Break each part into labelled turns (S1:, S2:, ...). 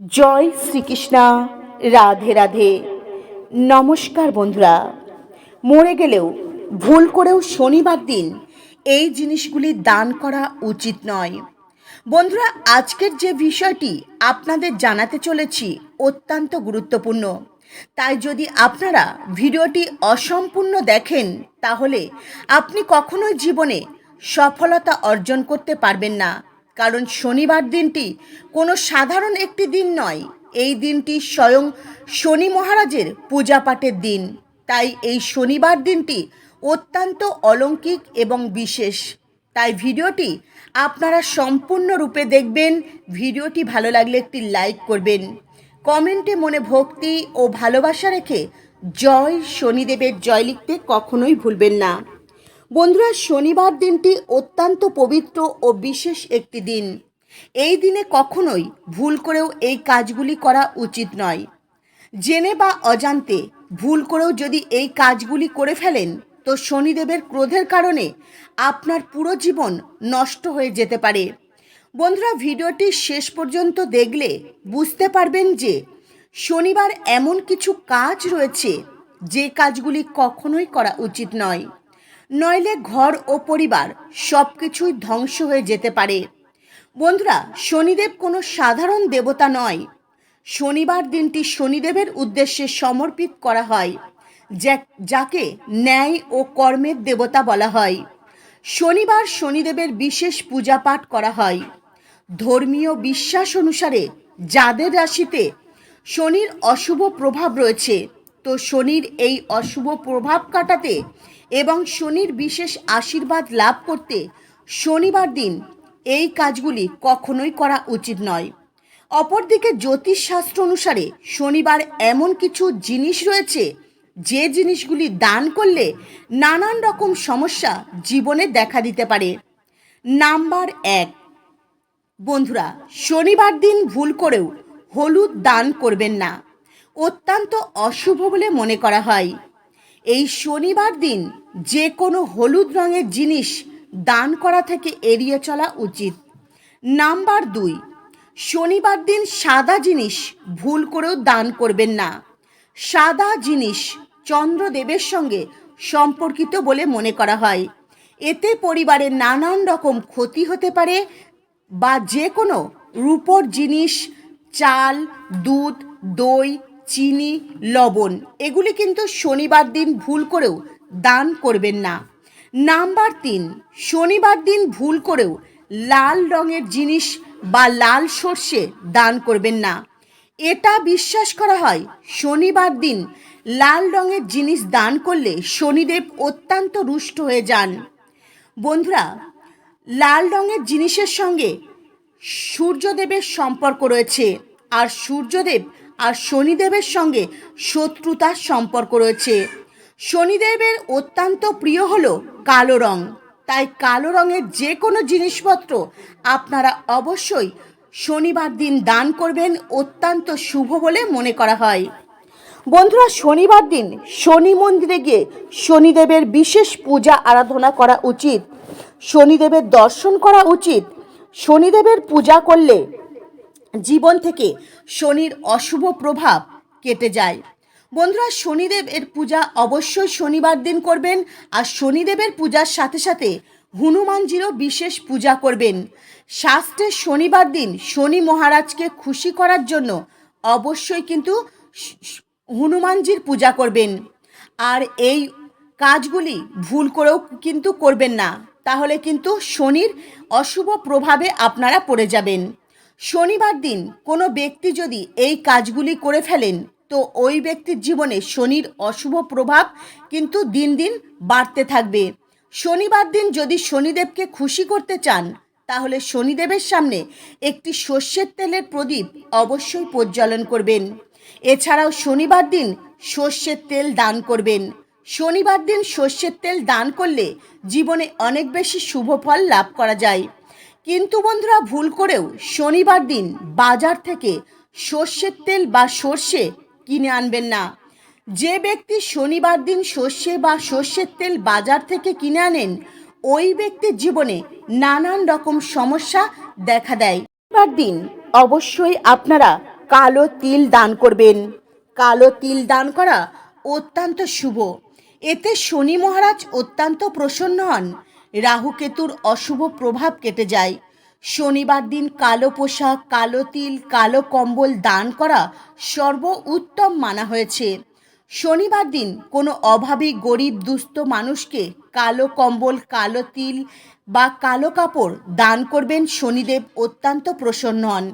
S1: জয় শ্রীকৃষ্ণা। রাধে রাধে। নমস্কার বন্ধুরা। মরে গেলেও ভুল করেও শনিবার দিন এই জিনিসগুলি দান করা উচিত নয়। বন্ধুরা, আজকের যে বিষয়টি আপনাদের জানাতে চলেছি অত্যন্ত গুরুত্বপূর্ণ। তাই যদি আপনারা ভিডিওটি অসম্পূর্ণ দেখেন, তাহলে আপনি কখনোই জীবনে সফলতা অর্জন করতে পারবেন না। কারণ শনিবার দিনটি কোনো সাধারণ একটি দিন নয়। এই দিনটি স্বয়ং শনি মহারাজের পূজা পাঠের দিন। তাই এই শনিবার দিনটি অত্যন্ত অলৌকিক এবং বিশেষ। তাই ভিডিওটি আপনারা সম্পূর্ণরূপে দেখবেন। ভিডিওটি ভালো লাগলে একটি লাইক করবেন। কমেন্টে মনে ভক্তি ও ভালোবাসা রেখে জয় শনিদেবের জয় লিখতে কখনোই ভুলবেন না। বন্ধুরা, শনিবার দিনটি অত্যন্ত পবিত্র ও বিশেষ একটি দিন। এই দিনে কখনোই ভুল করেও এই কাজগুলি করা উচিত নয়। জেনে বা অজান্তে ভুল করেও যদি এই কাজগুলি করে ফেলেন, তো শনিদেবের ক্রোধের কারণে আপনার পুরো জীবন নষ্ট হয়ে যেতে পারে। বন্ধুরা, ভিডিওটি শেষ পর্যন্ত দেখলে বুঝতে পারবেন যে শনিবার এমন কিছু কাজ রয়েছে যে কাজগুলি কখনোই করা উচিত নয়। নইলে ঘর ও পরিবার সব কিছুই ধ্বংস হয়ে যেতে পারে। বন্ধুরা, শনিদেব কোনো সাধারণ দেবতা নয়। শনিবার দিনটি শনিদেবের উদ্দেশ্যে সমর্পিত করা হয় যাকে ন্যায় ও কর্মের দেবতা বলা হয়। শনিবার শনিদেবের বিশেষ পূজা পাঠ করা হয়। ধর্মীয় বিশ্বাস অনুসারে যাদের রাশিতে শনির অশুভ প্রভাব রয়েছে, তো শনির এই অশুভ প্রভাব কাটাতে এবং শনির বিশেষ আশীর্বাদ লাভ করতে শনিবার দিন এই কাজগুলি কখনোই করা উচিত নয়। অপরদিকে জ্যোতিষশাস্ত্র অনুসারে শনিবার এমন কিছু জিনিস রয়েছে, যে জিনিসগুলি দান করলে নানান রকম সমস্যা জীবনে দেখা দিতে পারে। নাম্বার এক, বন্ধুরা, শনিবার দিন ভুল করেও হলুদ দান করবেন না। অত্যন্ত অশুভ বলে মনে করা হয়। এই শনিবার দিন যে কোনো হলুদ রঙের জিনিস দান করা থেকে এড়িয়ে চলা উচিত। নাম্বার দুই, শনিবার দিন সাদা জিনিস ভুল করেও দান করবেন না। সাদা জিনিস চন্দ্রদেবের সঙ্গে সম্পর্কিত বলে মনে করা হয়। এতে পরিবারের নানান রকম ক্ষতি হতে পারে বা যে কোনো রূপোর জিনিস, চাল, দুধ, দই, চিনি, লবণ, এগুলি কিন্তু শনিবার দিন ভুল করেও দান করবেন না। নাম্বার তিন, শনিবার দিন ভুল করেও লাল রঙের জিনিস বা লাল সর্ষে দান করবেন না। এটা বিশ্বাস করা হয়, শনিবার দিন লাল রঙের জিনিস দান করলে শনিদেব অত্যন্ত রুষ্ট হয়ে যান। বন্ধুরা, লাল রঙের জিনিসের সঙ্গে সূর্যদেবের সম্পর্ক রয়েছে, আর সূর্যদেব আর শনিদেবের সঙ্গে শত্রুতার সম্পর্ক রয়েছে। শনিদেবের অত্যন্ত প্রিয় হলো কালো রং। তাই কালো রঙের যে কোনো জিনিসপত্র আপনারা অবশ্যই শনিবার দিন দান করবেন, অত্যন্ত শুভ বলে মনে করা হয়। বন্ধুরা, শনিবার দিন শনি মন্দিরে গিয়ে শনিদেবের বিশেষ পূজা আরাধনা করা উচিত। শনিদেবের দর্শন করা উচিত। শনিদেবের পূজা করলে জীবন থেকে শনির অশুভ প্রভাব কেটে যায়। বন্ধুরা শনিদেব এর পূজা অবশ্যই শনিবার দিন করবেন আর শনিদেবের পূজার সাথে সাথে হনুমানজিরও বিশেষ পূজা করবেন। শাস্ত্রে শনিবার দিন শনি মহারাজকে খুশি করার জন্য অবশ্যই কিন্তু হনুমানজির পূজা করবেন। আর এই কাজগুলি ভুল করেও কিন্তু করবেন না। তাহলে কিন্তু শনির অশুভ প্রভাবে আপনারা পড়ে যাবেন। শনিবার দিন কোনো ব্যক্তি যদি এই কাজগুলি করে ফেলেন তো ওই ব্যক্তির জীবনে শনির অশুভ প্রভাব কিন্তু দিন দিন বাড়তে থাকবে। শনিবার দিন যদি শনিদেবকে খুশি করতে চান, তাহলে শনিদেবের সামনে একটি সর্ষের তেলের প্রদীপ অবশ্যই প্রজ্বলন করবেন। এছাড়াও শনিবার দিন সর্ষের তেল দান করবেন। শনিবার দিন সর্ষের তেল দান করলে জীবনে অনেক বেশি শুভ ফল লাভ করা যায়। কিন্তু বন্ধুরা, ভুল করেও শনিবার দিন বাজার থেকে সর্ষের তেল বা সর্ষে কিনে আনবেন না। যে ব্যক্তি শনিবার দিন সর্ষে বা সর্ষের তেল বাজার থেকে কিনে আনেন, ওই ব্যক্তির জীবনে নানান রকম সমস্যা দেখা দেয়। শনিবার দিন অবশ্যই আপনারা কালো তিল দান করবেন। কালো তিল দান করা অত্যন্ত শুভ। এতে শনি মহারাজ অত্যন্ত প্রসন্ন হন। রাহুকেতুর অশুভ প্রভাব কেটে যায়। শনিবার দিন কালো পোশাক, কালো তিল, কালো কম্বল দান করা সর্ব উত্তম মানা হয়েছে। শনিবার দিন কোনো অভাবী, গরিব, দুস্থ মানুষকে কালো কম্বল, কালো তিল বা কালো কাপড় দান করবেন শনিদেব অত্যন্ত প্রসন্ন হন।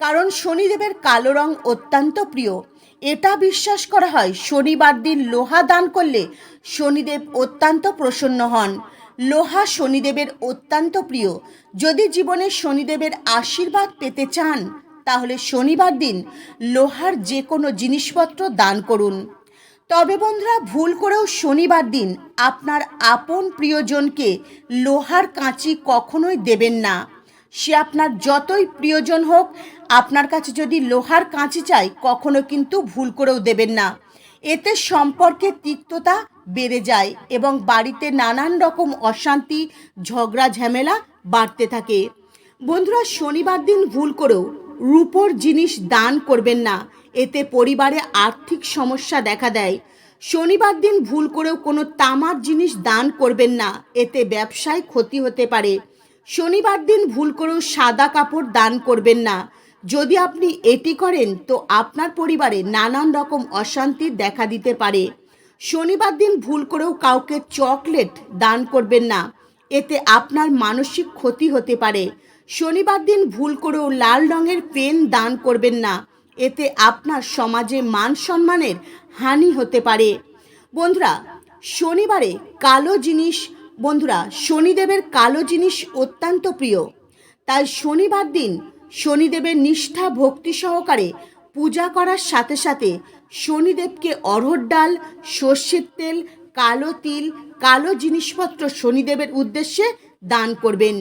S1: কারণ শনিদেবের কালো রং অত্যন্ত প্রিয়। এটা বিশ্বাস করা হয় শনিবার দিন লোহা দান করলে শনিদেব অত্যন্ত প্রসন্ন হন। লোহা শনিদেবের অত্যন্ত প্রিয়। যদি জীবনে শনিদেবের আশীর্বাদ পেতে চান, তাহলে শনিবার দিন লোহার যে কোনো জিনিসপত্র দান করুন। তবে বন্ধুরা, ভুল করেও শনিবার দিন আপনার আপন প্রিয়জনকে লোহার কাঁচি কখনোই দেবেন না। সে আপনার যতই প্রিয়জন হোক, আপনার কাছে যদি লোহার কাঁচি চাই, কখনো কিন্তু ভুল করেও দেবেন না। এতে সম্পর্কে তিক্ততা বেড়ে যায় এবং বাড়িতে নানান রকম অশান্তি, ঝগড়া, ঝামেলা বাড়তে থাকে। বন্ধুরা, শনিবার দিন ভুল করেও রূপোর জিনিস দান করবেন না। এতে পরিবারে আর্থিক সমস্যা দেখা দেয়। শনিবার দিন ভুল করেও কোনো তামার জিনিস দান করবেন না। এতে ব্যবসায় ক্ষতি হতে পারে। শনিবার দিন ভুল করেও সাদা কাপড় দান করবেন না। যদি আপনি এটি করেন, তো আপনার পরিবারে নানান রকম অশান্তি দেখা দিতে পারে। শনিবার দিন ভুল করেও কাউকে চকলেট দান করবেন না। এতে আপনার মানসিক ক্ষতি হতে পারে। শনিবার দিন ভুল করেও লাল রঙের পেন দান করবেন না। এতে আপনার সমাজে মান সম্মানের হানি হতে পারে। বন্ধুরা, শনিবারে কালো জিনিস, বন্ধুরা, শনিদেবের কালো জিনিস অত্যন্ত প্রিয়। তাই শনিবার দিন শনিদেবের নিষ্ঠা ভক্তি সহকারে পূজা করার সাথে সাথে শনিদেবকে অরহর ডাল, সর্ষের তেল, কালো তিল, কালো জিনিসপত্র শনিদেবের উদ্দেশ্যে দান করবেন।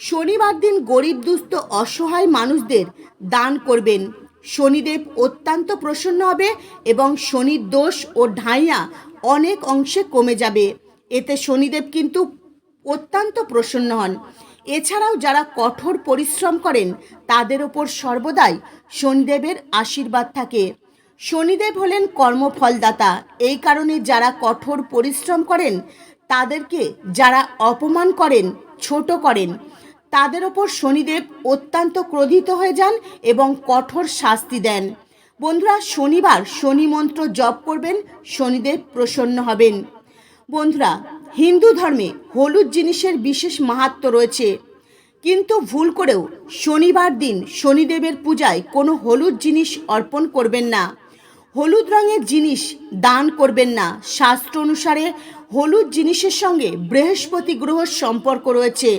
S1: শনিবার দিন গরিব, দুস্থ, অসহায় মানুষদের দান করবেন। শনিদেব অত্যন্ত প্রসন্ন হবে এবং শনির দোষ ও ঢাইয়া অনেক অংশে কমে যাবে। এতে শনিদেব কিন্তু অত্যন্ত প্রসন্ন হন। এছাড়াও যারা কঠোর পরিশ্রম করেন, তাদের ওপর সর্বদাই শনিদেবের আশীর্বাদ থাকে। শনিদেব হলেন কর্মফলদাতা। এই কারণে যারা কঠোর পরিশ্রম করেন, তাদেরকে যারা অপমান করেন, ছোট করেন, তাদের ওপর শনিদেব অত্যন্ত ক্রোধিত হয়ে যান এবং কঠোর শাস্তি দেন। বন্ধুরা, শনিবার শনি মন্ত্র জপ করবেন, শনিদেব প্রসন্ন হবেন। বন্ধুরা, হিন্দু ধর্মে হলুদ জিনিসের বিশেষ মাহাত্ম রয়েছে। কিন্তু ভুল করেও শনিবার দিন শনিদেবের পূজায় কোনো হলুদ জিনিস অর্পণ করবেন না। হলুদ রঙের জিনিস দান করবেন না। শাস্ত্র অনুসারে হলুদ জিনিসের সঙ্গে বৃহস্পতি গ্রহর সম্পর্ক রয়েছে।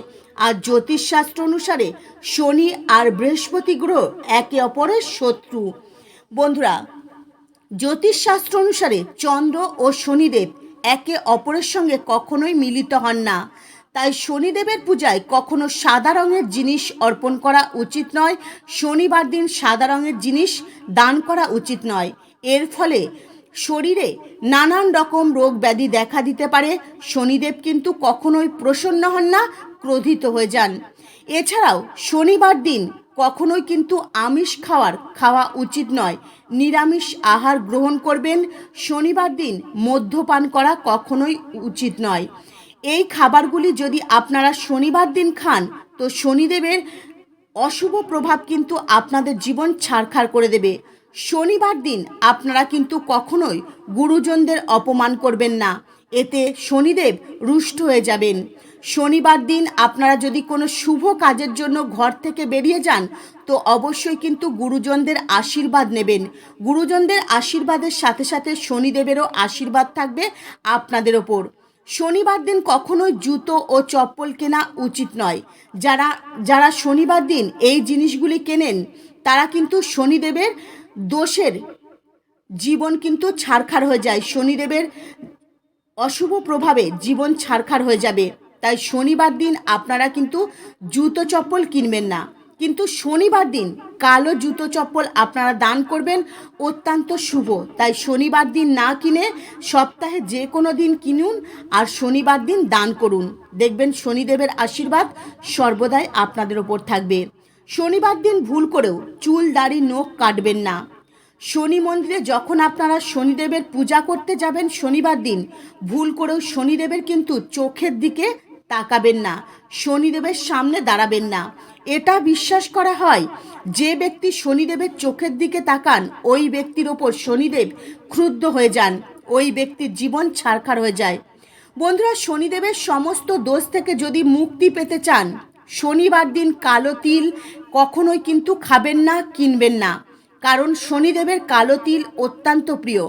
S1: আর জ্যোতিষশাস্ত্র অনুসারে শনি আর বৃহস্পতি গ্রহ একে অপরের শত্রু। বন্ধুরা, জ্যোতিষশাস্ত্র অনুসারে চন্দ্র ও শনিদেব একে অপরের সঙ্গে কখনোই মিলিত হন না। তাই শনিদেবের পূজায় কখনো সাদা রঙের জিনিস অর্পণ করা উচিত নয়। শনিবার দিন সাদা রঙের জিনিস দান করা উচিত নয়। এর ফলে শরীরে নানান রকম রোগ ব্যাধি দেখা দিতে পারে। শনিদেব কিন্তু কখনোই প্রসন্ন হন না, ক্রোধিত হয়ে যান। এছাড়াও শনিবার দিন কখনোই কিন্তু আমিষ খাওয়ার, খাওয়া উচিত নয়। নিরামিষ আহার গ্রহণ করবেন। শনিবার দিন মদ্যপান করা কখনোই উচিত নয়। এই খাবারগুলি যদি আপনারা শনিবার দিন খান, তো শনিদেবের অশুভ প্রভাব কিন্তু আপনাদের জীবন ছাড়খাড় করে দেবে। শনিবার দিন আপনারা কিন্তু কখনোই গুরুজনদের অপমান করবেন না। এতে শনিদেব রুষ্ট হয়ে যাবেন। শনিবার দিন আপনারা যদি কোনো শুভ কাজের জন্য ঘর থেকে বেরিয়ে যান, তো অবশ্যই কিন্তু গুরুজনদের আশীর্বাদ নেবেন। গুরুজনদের আশীর্বাদের সাথে সাথে শনিদেবেরও আশীর্বাদ থাকবে আপনাদের ওপর। শনিবার দিন কখনোই জুতো ও চপ্পল কেনা উচিত নয়। যারা যারা শনিবার দিন এই জিনিসগুলি কেনেন, তারা কিন্তু শনিদেবের দোষের জীবন কিন্তু ছারখার হয়ে যায়। শনিদেবের অশুভ প্রভাবে জীবন ছারখার হয়ে যাবে। তাই শনিবার দিন আপনারা কিন্তু জুতো চপ্পল কিনবেন না। কিন্তু শনিবার দিন কালো জুতো চপ্পল আপনারা দান করবেন, অত্যন্ত শুভ। তাই শনিবার দিন না কিনে সপ্তাহে যে কোনো দিন কিনুন আর শনিবার দিন দান করুন। দেখবেন শনিদেবের আশীর্বাদ সর্বদাই আপনাদের ওপর থাকবে। শনিবার দিন ভুল করেও চুল, দাড়ি, নখ কাটবেন না। শনি মন্দিরে যখন আপনারা শনিদেবের পূজা করতে যাবেন শনিবার দিন, ভুল করেও শনিদেবের কিন্তু চোখের দিকে তাকাবেন না, শনিদেবের সামনে দাঁড়াবেন না। এটা বিশ্বাস করা হয়, যে ব্যক্তি শনিদেবের চোখের দিকে তাকান, ওই ব্যক্তির ওপর শনিদেব ক্রুদ্ধ হয়ে যান, ওই ব্যক্তির জীবন ছারখার হয়ে যায়। বন্ধুরা, শনিদেবের সমস্ত দোষ থেকে যদি মুক্তি পেতে চান শনিবার দিন কালো তিল কখনোই কিন্তু খাবেন না, কিনবেন না। কারণ শনিদেবের কালো তিল অত্যন্ত প্রিয়।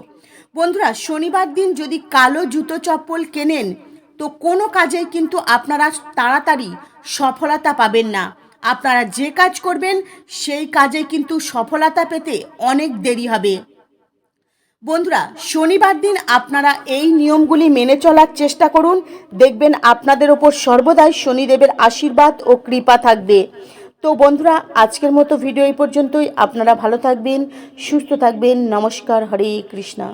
S1: বন্ধুরা, শনিবার দিন যদি কালো জুতো চপ্পল কেনেন, তো কোনো কাজেই কিন্তু আপনারা তাড়াতাড়ি সফলতা পাবেন না। আপনারা যে কাজ করবেন, সেই কাজে কিন্তু সফলতা পেতে অনেক দেরি হবে। বন্ধুরা, শনিবার দিন আপনারা এই নিয়মগুলি মেনে চলার চেষ্টা করুন। দেখবেন আপনাদের ওপর সর্বদাই শনিদেবের আশীর্বাদ ও কৃপা থাকবে। তো বন্ধুরা, আজকের মতো ভিডিও এই পর্যন্তই। আপনারা ভালো থাকবেন, সুস্থ থাকবেন। নমস্কার, হরে কৃষ্ণা।